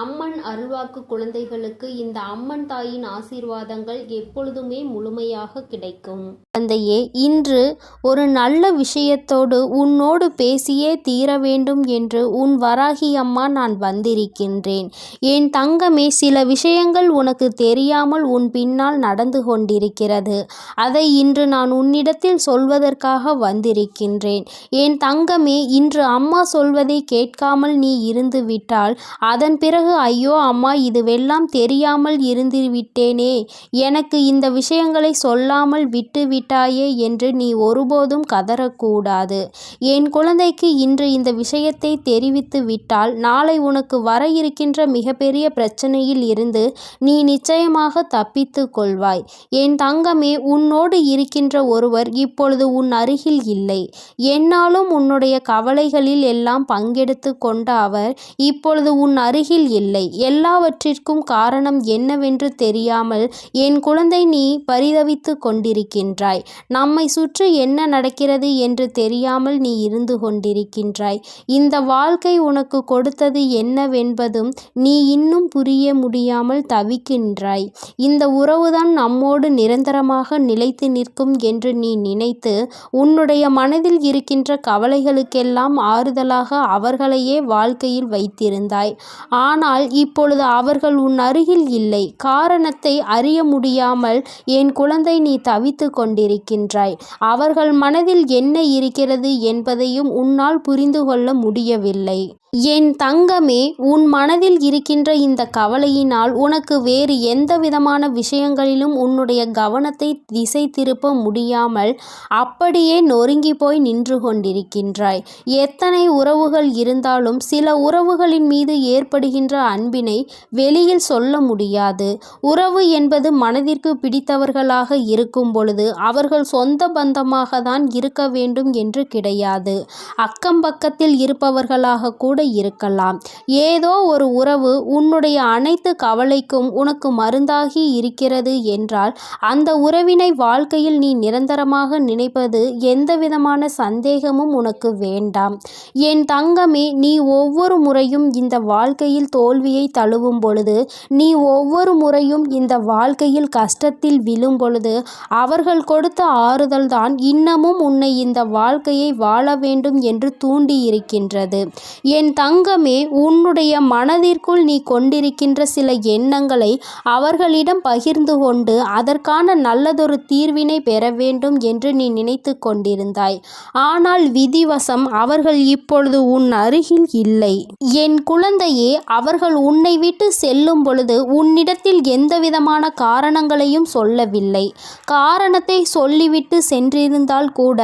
அம்மன் அருள்வாக்கு குழந்தைகளுக்கு இந்த அம்மன் தாயின் ஆசீர்வாதங்கள் எப்பொழுதுமே முழுமையாக கிடைக்கும். குழந்தையே இன்று ஒரு நல்ல விஷயத்தோடு உன்னோடு பேசியே தீர வேண்டும் என்று உன் வராகி அம்மா நான் வந்திருக்கின்றேன். என் தங்கமே சில விஷயங்கள் உனக்கு தெரியாமல் உன் பின்னால் நடந்து கொண்டிருக்கிறது. அதை இன்று நான் உன்னிடத்தில் சொல்வதற்காக வந்திருக்கின்றேன். என் தங்கமே இன்று அம்மா சொல்வதை கேட்காமல் நீ இருந்து விட்டால் அதன் பிறகு ஐயோ அம்மா இதுவெல்லாம் தெரியாமல் இருந்துவிட்டேனே. எனக்கு இந்த விஷயங்களை சொல்லாமல் விட்டுவிட்டாயே என்று நீ ஒருபோதும் கதறக்கூடாது. என் குழந்தைக்கு இன்று இந்த விஷயத்தை தெரிவித்து விட்டால் நாளை உனக்கு வர இருக்கின்ற மிகப்பெரிய பிரச்சனையில் இருந்து நீ நிச்சயமாக தப்பித்து கொள்வாய். என் தங்கமே உன்னோடு இருக்கின்ற ஒருவர் இப்பொழுது உன் அருகில் இல்லை. என்னாலும் உன்னுடைய கவலைகளில் எல்லாம் பங்கெடுத்து கொண்ட அவர் இப்பொழுது உன் அருகில் இல்லை. எல்லாவற்றிற்கும் காரணம் என்னவென்று தெரியாமல் என் குழந்தை நீ பரிதவித்து கொண்டிருக்கின்றாய். நம்மை சுற்றி என்ன நடக்கிறது என்று தெரியாமல் நீ இருந்து கொண்டிருக்கின்றாய். இந்த வாழ்க்கை உனக்கு கொடுத்தது என்னவென்பதும் நீ இன்னும் புரிய முடியாமல் தவிக்கின்றாய். இந்த உறவுதான் நம்மோடு நிரந்தரமாக நிலைத்து நிற்கும் என்று நீ நினைத்து உன்னுடைய மனதில் இருக்கின்ற கவலைகளுக்கெல்லாம் ஆறுதலாக அவர்களையே வாழ்க்கையில் வைத்திருந்தாய். ஆனால் ஆனால் இப்பொழுது அவர்கள் உன் அருகில் இல்லை. காரணத்தை அறிய முடியாமல் என் குழந்தை நீ தவித்து கொண்டிருக்கின்றாய். அவர்கள் மனதில் என்ன இருக்கிறது என்பதையும் உன்னால் புரிந்து கொள்ள முடியவில்லை. என் தங்கமே உன் மனதில் இருக்கின்ற இந்த கவலையினால் உனக்கு வேறு எந்த விதமான விஷயங்களிலும் உன்னுடைய கவனத்தை திசை திருப்ப முடியாமல் அப்படியே நொறுங்கி போய் நின்று கொண்டிருக்கின்றாய். எத்தனை உறவுகள் இருந்தாலும் சில உறவுகளின் மீது ஏற்படுகின்ற அன்பினை வெளியில் சொல்ல முடியாது. உறவு என்பது மனதிற்கு பிடித்தவர்களாக இருக்கும் பொழுது அவர்கள் சொந்த பந்தமாக தான் இருக்க வேண்டும் என்று கிடையாது. அக்கம் பக்கத்தில் இருப்பவர்களாக கூட இருக்கலாம். ஏதோ ஒரு உறவு உன்னுடைய அனைத்து கவலைக்கும் உனக்கு மருந்தாகி இருக்கிறது என்றால் அந்த உறவினை வாழ்க்கையில் நீ நிரந்தரமாக நினைப்பது எந்தவிதமான சந்தேகமும் உனக்கு வேண்டாம். என் தங்கமே நீ ஒவ்வொரு முறையும் இந்த வாழ்க்கையில் தோல்வியை தழுவும் பொழுது நீ ஒவ்வொரு முறையும் இந்த வாழ்க்கையில் கஷ்டத்தில் விழும் பொழுது அவர்கள் கொடுத்த ஆறுதல் தான் இன்னமும் உன்னை இந்த வாழ்க்கையை வாழ வேண்டும் என்று தூண்டி இருக்கின்றது என் தங்கமே உன்னுடைய மனதிற்குள் நீ கொண்டிருக்கின்ற சில எண்ணங்களை அவர்களிடம் பகிர்ந்து கொண்டு அதற்கான நல்லதொரு தீர்வினை பெற வேண்டும் என்று நீ நினைத்து கொண்டிருந்தாய். ஆனால் விதிவசம் அவர்கள் இப்பொழுது உன் அருகில் இல்லை. என் குழந்தையே அவர்கள் உன்னை விட்டு செல்லும் பொழுது உன்னிடத்தில் எந்தவிதமான காரணங்களையும் சொல்லவில்லை. காரணத்தை சொல்லிவிட்டு சென்றிருந்தால் கூட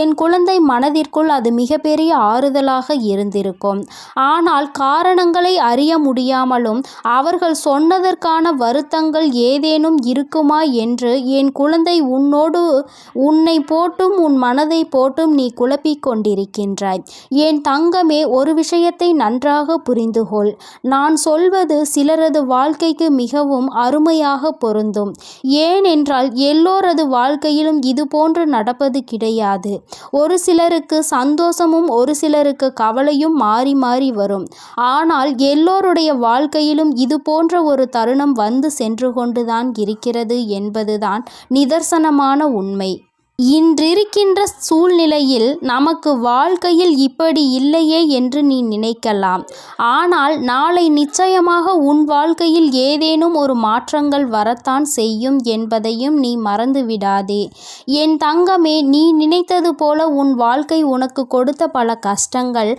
என் குழந்தை மனதிற்குள் அது மிகப்பெரிய ஆறுதலாக இருந்திருக்கும். ஆனால் காரணங்களை அறிய முடியாமலும் அவர்கள் சொன்னதற்கான வருத்தங்கள் ஏதேனும் இருக்குமா என்று என் குழந்தை உன்னோடு உன்னை போட்டும் உன் மனதை போட்டும் நீ குழப்பிக் கொண்டிருக்கின்றாய். என் தங்கமே ஒரு விஷயத்தை நன்றாக புரிந்துகொள். நான் சொல்வது சிலரது வாழ்க்கைக்கு மிகவும் அருமையாக பொருந்தும். ஏனென்றால் எல்லோரது வாழ்க்கையிலும் இது போன்று நடப்பது கிடையாது. ஒரு சிலருக்கு சந்தோஷமும் ஒரு சிலருக்கு கவலையும் மாறி மாறி வரும். ஆனால் எல்லோருடைய வாழ்க்கையிலும் இது போன்ற ஒரு தருணம் வந்து சென்று கொண்டுதான் இருக்கிறது என்பதுதான் நிதர்சனமான உண்மை. இன்றிருக்கின்ற சூழ்நிலையில் நமக்கு வாழ்க்கையில் இப்படி இல்லையே என்று நீ நினைக்கலாம். ஆனால் நாளை நிச்சயமாக உன் வாழ்க்கையில் ஏதேனும் ஒரு மாற்றங்கள் வரத்தான் செய்யும் என்பதையும் நீ மறந்துவிடாதே. என் தங்கமே நீ நினைத்தது போல உன் வாழ்க்கை உனக்கு கொடுத்த பல கஷ்டங்கள்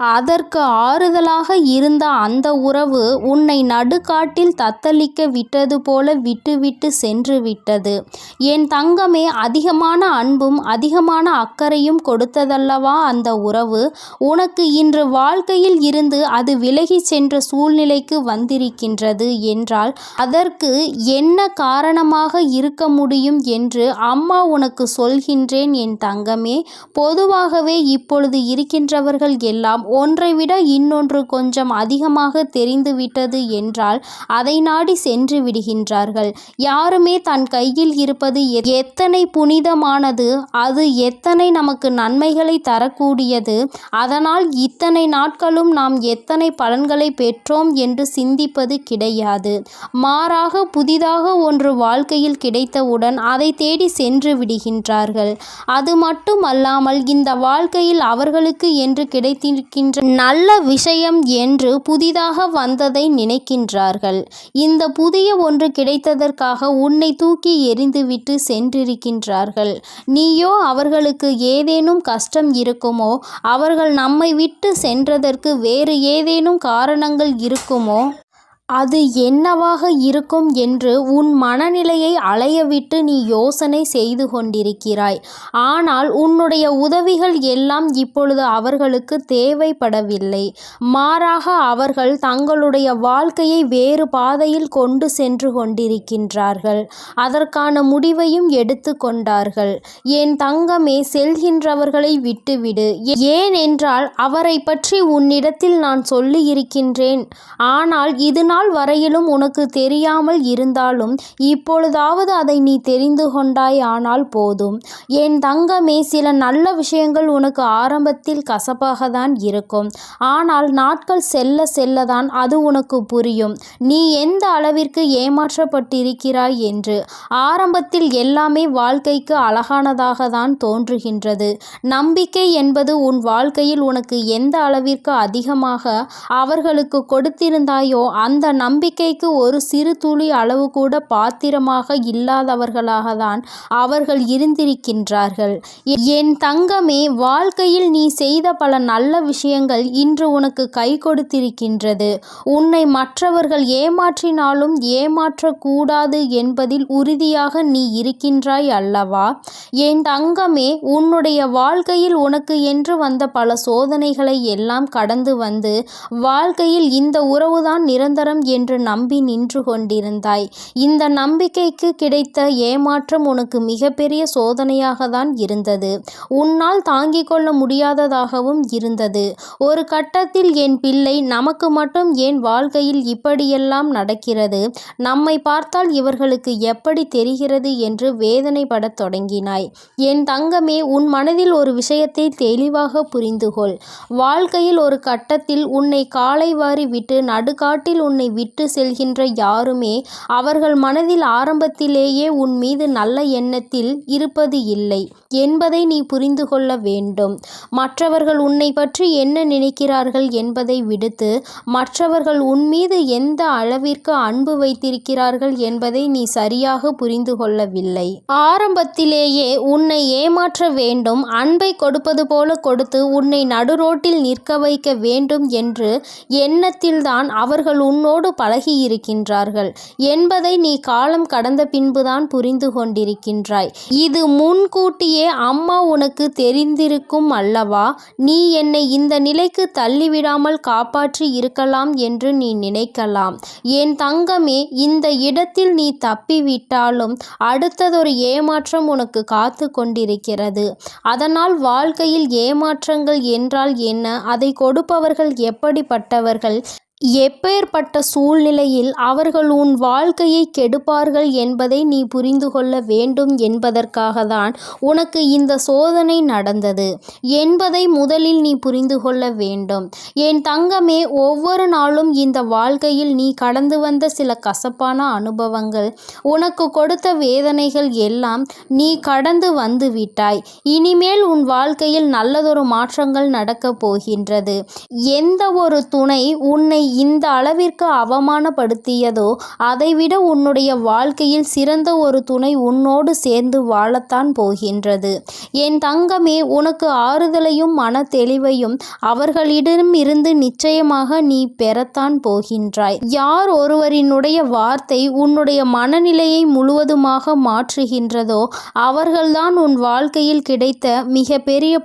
அதற்கு ஆறுதலாக இருந்த அந்த உறவு உன்னை நடுக்காட்டில் தத்தளிக்க விட்டது போல விட்டுவிட்டு சென்று விட்டது. என் தங்கமே அதிகமான அன்பும் அதிகமான அக்கறையும் கொடுத்ததல்லவா அந்த உறவு? உனக்கு இன்று வாழ்க்கையில் இருந்து அது விலகி சென்ற சூழ்நிலைக்கு வந்திருக்கின்றது என்றால் அதற்கு என்ன காரணமாக இருக்க முடியும் என்று அம்மா உனக்கு சொல்கின்றேன் என் தங்கமே. பொதுவாகவே இப்பொழுது இருக்கின்றவர்கள் எல்லாம் ஒன்றை விட இன்னொன்று கொஞ்சம் அதிகமாக தெரிந்துவிட்டது என்றால் அதை நாடி சென்று விடுகின்றார்கள். யாருமே தன் கையில் இருப்பது எத்தனை புனிதமானது அது எத்தனை நமக்கு நன்மைகளை தரக்கூடியது அதனால் இத்தனை நாட்களும் நாம் எத்தனை பலன்களை பெற்றோம் என்று சிந்திப்பது கிடையாது. மாறாக புதிதாக ஒன்று வாழ்க்கையில் கிடைத்தவுடன் அதை தேடி சென்று விடுகின்றார்கள். அது மட்டுமல்லாமல் இந்த வாழ்க்கையில் அவர்களுக்கு என்று கிடைத்திருக்கின்ற நல்ல விஷயம் என்று புதிதாக வந்ததை நினைக்கின்றார்கள். இந்த புதிய ஒன்று கிடைத்ததற்காக உன்னை தூக்கி எறிந்துவிட்டு சென்றிருக்கின்றார்கள். நீயோ அவர்களுக்கு ஏதேனும் கஷ்டம் இருக்குமோ? அவர்கள் நம்மை விட்டு சென்றதற்கு வேறு ஏதேனும் காரணங்கள் இருக்குமோ? அது என்னவாக இருக்கும் என்று உன் மனநிலையை அலையவிட்டு நீ யோசனை செய்து கொண்டிருக்கிறாய். ஆனால் உன்னுடைய உதவிகள் எல்லாம் இப்பொழுது அவர்களுக்கு தேவைப்படவில்லை. மாறாக அவர்கள் தங்களுடைய வாழ்க்கையை வேறு பாதையில் கொண்டு சென்று கொண்டிருக்கின்றார்கள். அதற்கான முடிவையும் எடுத்து கொண்டார்கள். என் தங்கமே செல்கின்றவர்களை விட்டுவிடு. ஏனென்றால் அவரை பற்றி உன்னிடத்தில் நான் சொல்லியிருக்கின்றேன். ஆனால் இது நாள் வரையிலும் உனக்கு தெரியாமல் இருந்தாலும் இப்பொழுதாவது அதை நீ தெரிந்து கொண்டாய் ஆனால் போதும். என் தங்கமே சில நல்ல விஷயங்கள் உனக்கு ஆரம்பத்தில் கசப்பாக தான் இருக்கும். ஆனால் நாட்கள் செல்ல செல்லதான் அது உனக்கு புரியும். நீ எந்த அளவிற்கு ஏமாற்றப்பட்டிருக்கிறாய் என்று. ஆரம்பத்தில் எல்லாமே வாழ்க்கைக்கு அழகானதாக தான் தோன்றுகின்றது. நம்பிக்கை என்பது உன் வாழ்க்கையில் உனக்கு எந்த அளவிற்கு அதிகமாக அவர்களுக்கு கொடுத்திருந்தாயோ அந்த நம்பிக்கைக்கு ஒரு சிறு துளி அளவு கூட பாத்திரமாக இல்லாதவர்களாக தான் அவர்கள் இருந்திருக்கின்றார்கள். என் தங்கமே வாழ்க்கையில் நீ செய்த பல நல்ல விஷயங்கள் இன்று உனக்கு கை கொடுத்திருக்கின்றது. உன்னை மற்றவர்கள் ஏமாற்றினாலும் ஏமாற்றக்கூடாது என்பதில் உறுதியாக நீ இருக்கின்றாய் அல்லவா? என் தங்கமே உன்னுடைய வாழ்க்கையில் உனக்கு என்று வந்த பல சோதனைகளை எல்லாம் கடந்து வந்து வாழ்க்கையில் இந்த உறவுதான் நிரந்தரம் என்று நம்பி நின்று கொண்டிருந்தாய். இந்த நம்பிக்கைக்கு கிடைத்த ஏமாற்றம் உனக்கு மிகப்பெரிய சோதனையாக தான் இருந்தது. உன்னால் தாங்கிக் கொள்ள முடியாததாகவும் இருந்தது. ஒரு கட்டத்தில் என் பிள்ளை நமக்கு மட்டும் ஏன் வாழ்க்கையில் இப்படியெல்லாம் நடக்கிறது. நம்மை பார்த்தால் இவர்களுக்கு எப்படி தெரிகிறது என்று வேதனைப்படத் தொடங்கினாய். என் தங்கமே உன் மனதில் ஒரு விஷயத்தை தெளிவாக புரிந்துகொள். வாழ்க்கையில் ஒரு கட்டத்தில் உன்னை காலை வாரி விட்டு நடுக்காட்டில் உன்னை விட்டு செல்கின்ற யாருமே அவர்கள் மனதில் ஆரம்பத்திலேயே உன் மீது நல்ல எண்ணத்தில் இருப்பது இல்லை. என்பதை நீ புரிந்து கொள்ள வேண்டும். மற்றவர்கள் உன்னை பற்றி என்ன நினைக்கிறார்கள் என்பதை விடுத்து மற்றவர்கள் உன் மீது எந்த அளவிற்கு அன்பு வைத்திருக்கிறார்கள் என்பதை நீ சரியாக புரிந்து கொள்ளவில்லை. ஆரம்பத்திலேயே உன்னை ஏமாற்ற வேண்டும் அன்பை கொடுப்பது போல கொடுத்து உன்னை நடுரோட்டில் நிற்க வைக்க வேண்டும் என்று எண்ணத்தில்தான் அவர்கள் உன்னோடு பழகியிருக்கின்றார்கள். என்பதை நீ காலம் கடந்த பின்புதான் புரிந்து கொண்டிருக்கின்றாய். இது முன்கூட்டியே அம்மா உனக்கு தெரிந்திருக்கும் அல்லவா? நீ என்னை இந்த நிலைக்கு தள்ளிவிடாமல் காப்பாற்றி இருக்கலாம் என்று நீ நினைக்கலாம். என் தங்கமே இந்த இடத்தில் நீ தப்பிவிட்டாலும் அடுத்ததொரு ஏமாற்றம் உனக்கு காத்து கொண்டிருக்கிறது. அதனால் வாழ்க்கையில் ஏமாற்றங்கள் என்றால் என்ன? அதை கொடுப்பவர்கள் எப்படிப்பட்டவர்கள்? எப்பேற்பட்ட சூழ்நிலையில் அவர்கள் உன் வாழ்க்கையை கெடுப்பார்கள் என்பதை நீ புரிந்து கொள்ள வேண்டும் என்பதற்காக தான் உனக்கு இந்த சோதனை நடந்தது. என்பதை முதலில் நீ புரிந்து கொள்ள வேண்டும். என் தங்கமே ஒவ்வொரு நாளும் இந்த வாழ்க்கையில் நீ கடந்து வந்த சில கசப்பான அனுபவங்கள் உனக்கு கொடுத்த வேதனைகள் எல்லாம் நீ கடந்து வந்து விட்டாய். இனிமேல் உன் வாழ்க்கையில் நல்லதொரு மாற்றங்கள் நடக்கப் போகின்றது. எந்த ஒரு துணை உன்னை இந்த அளவிற்கு அவமானப்படுத்தியதோ அதைவிட உன்னுடைய வாழ்க்கையில் சிறந்த ஒரு துணை உன்னோடு சேர்ந்து வாழத்தான் போகின்றது. என் தங்கமே உனக்கு ஆறுதலையும் மன தெளிவையும் அவர்களிடம் இருந்து நிச்சயமாக நீ பெறத்தான் போகின்றாய். யார் ஒருவரினுடைய வார்த்தை உன்னுடைய மனநிலையை முழுவதுமாக மாற்றுகின்றதோ அவர்கள்தான் உன் வாழ்க்கையில் கிடைத்த மிக பெரிய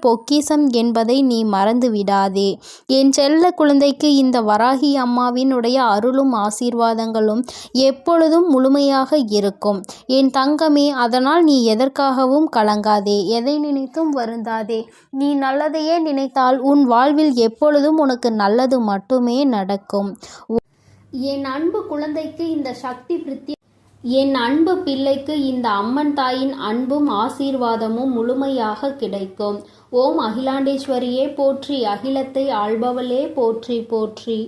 என்பதை நீ மறந்து விடாதே என் செல்ல குழந்தைக்கு இந்த வராகி அம்மாவினுடைய அருளும் ஆசீர்வாதங்களும் எப்பொழுதும் முழுமையாக இருக்கும். என் தங்கமே அதனால் நீ எதற்காகவும் கலங்காதே எதை நினைத்தும் வருந்தாதே. நீ நல்லதையே நினைத்தால் உன் வாழ்வில் எப்பொழுதும் உனக்கு நல்லது மட்டுமே நடக்கும். என் அன்பு குழந்தைக்கு இந்த சக்தி பிரித்தி என் அன்பு பிள்ளைக்கு இந்த அம்மன் தாயின் அன்பும் ஆசீர்வாதமும் முழுமையாக கிடைக்கும். ஓம் அகிலாண்டேஸ்வரியே போற்றி அகிலத்தை ஆள்பவளே போற்றி போற்றி.